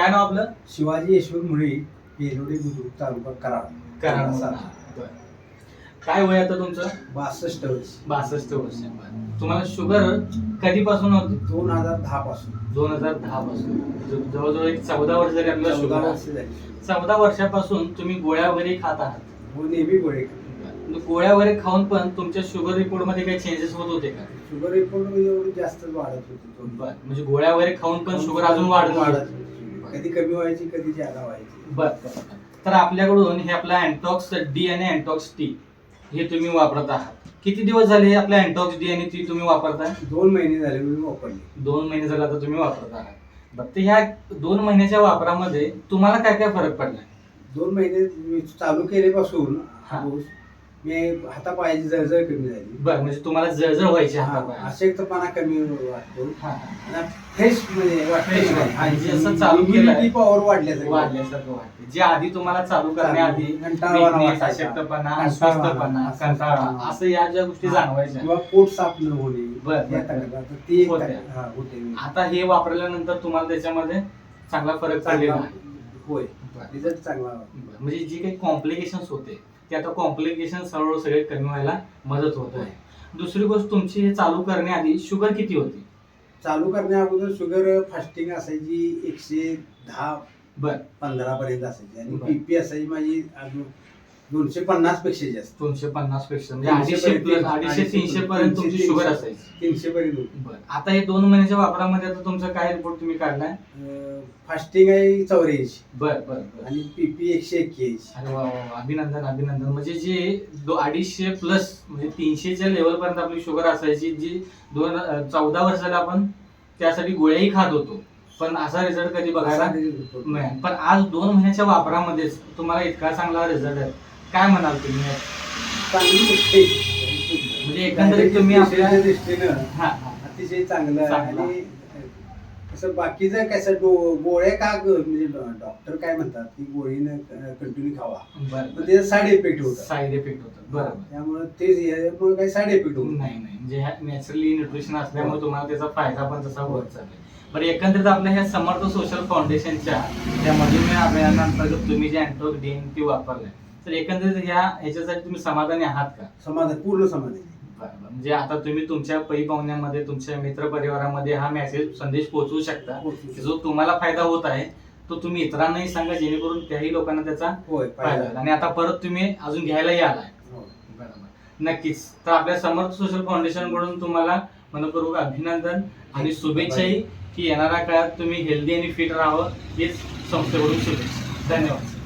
काय नाव आपलं? शिवाजी यशवंत मुळे बेलोडी बुद्रुक तालुका कराड. कराड. बरं. काय वय आता तुमचं? बासष्ट वर्ष. बासष्ट वर्ष बरं. तुम्हाला शुगर कधीपासून होती? दोन हजार दहा पासून. दोन हजार दहा पासून. ज- जवळजवळ एक चौदा वर्ष जरी आपल्याला चौदा शुगर. वर्ष आहे. झाली. चौदा वर्षापासून तुम्ही गोळ्या वगैरे खात आहात. हो नेहमी गोळे गोळ्या वगैरे खाऊन पण तुमच्या शुगर रिपोर्टमध्ये काही चेंजेस होत होते का? शुगर रिपोर्ट एवढी जास्त वाढत होती. दोन-. म्हणजे गोळ्या वगैरे खाऊन पण शुगर अजून वाढत वाढत होती. कधी कमी व्हायची कधी जादा व्हायची. बर तर आपल्याकडून हे आपलं अँटॉक्स डी आणि अँटॉक्स टी हे तुम्ही वापरत आहात. किती दिवस झाले हे आपलं अँटॉक्स डी आणि टी तुम्ही वापरताय? दोन महिने झाले मी वापरले. दोन महिने झाले आता तुम्ही वापरत आहात. बरं तर ह्या दोन महिन्याच्या वापरामध्ये तुम्हाला काय काय फरक पडलाय दोन महिने मी चालू केल्यापासून हा. मी हातापायाची जळजळ कमी झाली बरं म्हणजे तुम्हाला जळजळ व्हायची हा, हातापायात. अशक्तपणा कमी वाटतो हा, हा. फ्रेश म्हणजे वाटते Fresh वाटतं. म्हणजे असं चालू केलंय. पॉवर वाढल्यासारखी वाढल्यासारखं वाटते जे आधी तुम्हाला चालू करण्याआधी कंटाळवाणा weakness, वाटायचा. अशक्तपणा कंटाळवाणा, अस्वस्थपणा कंटाळा अस्वस्थपणा. असं या ज्या गोष्टी जाणवायच्या किंवा पोट साफ न होणे बरं, बरं. या तक्रार. तर ती एक होत्या. तक्रार. हा, होते आता हे वापरल्यानंतर तुम्हाला त्याच्यामध्ये चांगला फरक चांगला पडलेला आहे होय. रिझल्ट चांगला. म्हणजे जी काही कॉम्प्लिकेशन होते ते आता कॉम्प्लिकेशन हळूहळू सगळे कमी व्हायला मदत होत आहे. दुसरी गोष्ट तुमची हे चालू करण्याआधी शुगर किती होती? चालू करण्या अगोदर शुगर फास्टिंग असायची एकशे दहा बर. पंधरा पर्यंत असायची आणि बरं. बीपी असायची माझी अजून दोनशे पन्नासपेक्षा जास्त. दोनशे पन्नासपेक्षा. म्हणजे अडीचशे प्लस अडीचशे तीनशे पर्यंत तुमची शुगर. असायची तीनशे पर्यंत. बर. आता हे दोन महिन्याच्या वापरामध्ये आता तुमचा काय रिपोर्ट तुम्ही काढलाय? फास्टिंग आहे चौऱ्याऐंशी. बर बर बर. आणि पीपी एकशे एक्क्याऐंशी अरे वा वा वा. अभिनंदन अभिनंदन. म्हणजे जे दो अडीचशे प्लस म्हणजे तीनशेच्या लेवल पर्यंत आपली शुगर असायची जी दोन अं, चौदा वर्षाला आपण त्यासाठी गोळ्याही खात होतो. पण असा रिझल्ट कधी बघायला. नाही. पण आज दोन महिन्याच्या वापरामध्येच तुम्हाला इतका चांगला रिझल्ट आहे. काय म्हणाल तुम्ही? चांगली गोष्ट आहे. म्हणजे एकंदरीत तुम्ही आपल्या- दृष्टीनं हा, हा. अतिशय चांगलं आहे. चांगलं. आणि असं बाकीचं कसं डो- गोळ्या का ग- म्हणजे डॉक्टर काय म्हणतात की गोळीनं कंटिन्यू खावा. बरं, पण बरं त्याचा साईड इफेक्ट होतात साईड इफेक्ट होतात बरोबर त्यामुळे ते यामुळे काही साईड इफेक्ट होत नाही. नाही म्हणजे नॅचरली न्यूट्रिशन असल्यामुळे तुम्हाला त्याचा फायदा पण तसा होत चाललाय. बरं एकंदरीत आपल्या ह्या समर्थ सोशल फाउंडेशनच्या त्या मधुमेह अभियानांतर्गत तुम्ही जे अँटोक डीएनटी वापरलाय तर एकंदरीत ह्या ह्याच्यासाठी तुम्ही समाधानी आहात का? समाधान पूर्ण समाधान. म्हणजे आता तुम्ही तुमच्या पै पाहुण्यामध्ये तुमच्या मित्र परिवारामध्ये हा मेसेज संदेश पोहोचवू शकता. जो तुम्हाला फायदा होत आहे तो तुम्ही इतरांनाही सांगा जेणेकरून त्याही लोकांना त्याचा फायदा होईल. आणि आता परत तुम्ही अजून घ्यायलाही आलाय हो. बरोबर नक्कीच. तर आपल्या समर्थ सोशल फाउंडेशनकडून तुम्हाला मनपूर्वक अभिनंदन आणि शुभेच्छाही की येणाऱ्या काळात तुम्ही हेल्दी आणि फिट राहावं हेच संस्थेकडून शुभेच्छा. धन्यवाद.